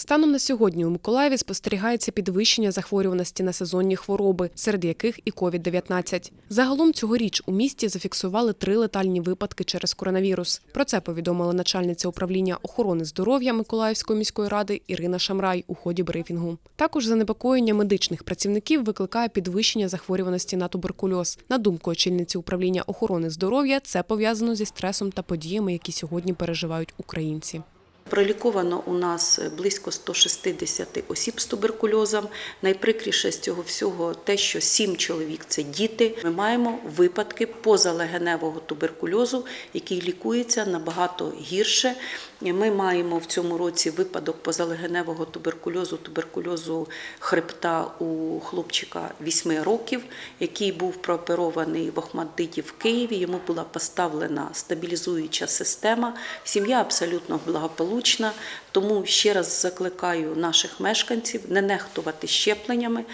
Станом на сьогодні у Миколаєві спостерігається підвищення захворюваності на сезонні хвороби, серед яких і COVID-19. Загалом цьогоріч у місті зафіксували три летальні випадки через коронавірус. Про це повідомила начальниця управління охорони здоров'я Миколаївської міської ради Ірина Шамрай у ході брифінгу. Також занепокоєння медичних працівників викликає підвищення захворюваності на туберкульоз. На думку очільниці управління охорони здоров'я, це пов'язано зі стресом та подіями, які сьогодні переживають українці. Проліковано у нас близько 160 осіб з туберкульозом. Найприкріше з цього всього те, що 7 чоловік це діти. Ми маємо випадки позалегеневого туберкульозу, який лікується набагато гірше. Ми маємо в цьому році випадок позалегеневого туберкульозу, туберкульозу хребта у хлопчика 8 років, який був прооперований в Охмаддиті в Києві. Йому була поставлена стабілізуюча система. Сім'я абсолютно благополучна. Тому ще раз закликаю наших мешканців не нехтувати щепленнями,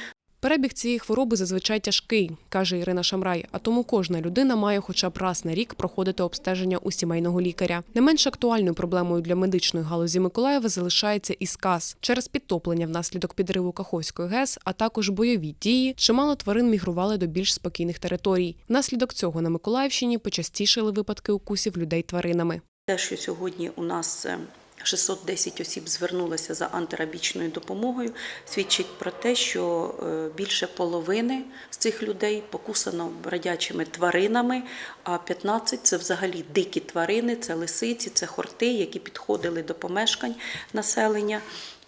Перебіг цієї хвороби зазвичай тяжкий, каже Ірина Шамрай. А тому кожна людина має хоча б раз на рік проходити обстеження у сімейного лікаря. Не менш актуальною проблемою для медичної галузі Миколаєва залишається і сказ через підтоплення внаслідок підриву Каховської ГЕС, а також бойові дії. Чимало тварин мігрували до більш спокійних територій. Внаслідок цього на Миколаївщині почастішили випадки укусів людей тваринами. Те, що сьогодні у нас е, 610 осіб звернулося за антирабічною допомогою, свідчить про те, що е, більше половини з цих людей покусано радячими тваринами, а 15 – це взагалі дикі тварини, це лисиці, це хорти, які підходили до помешкань населення.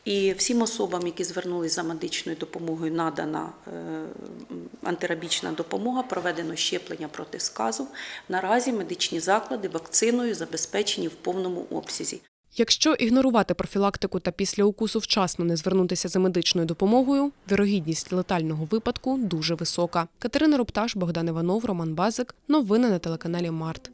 І всім особам, які звернулися за медичною допомогою, надана е, антирабічна допомога, проведено щеплення проти сказу. Наразі медичні заклади вакциною забезпечені в повному обсязі. Якщо ігнорувати профілактику та після укусу вчасно не звернутися за медичною допомогою, вірогідність летального випадку дуже висока. Катерина Рупташ, Богдан Іванов, Роман Базик. Новини на телеканалі Март.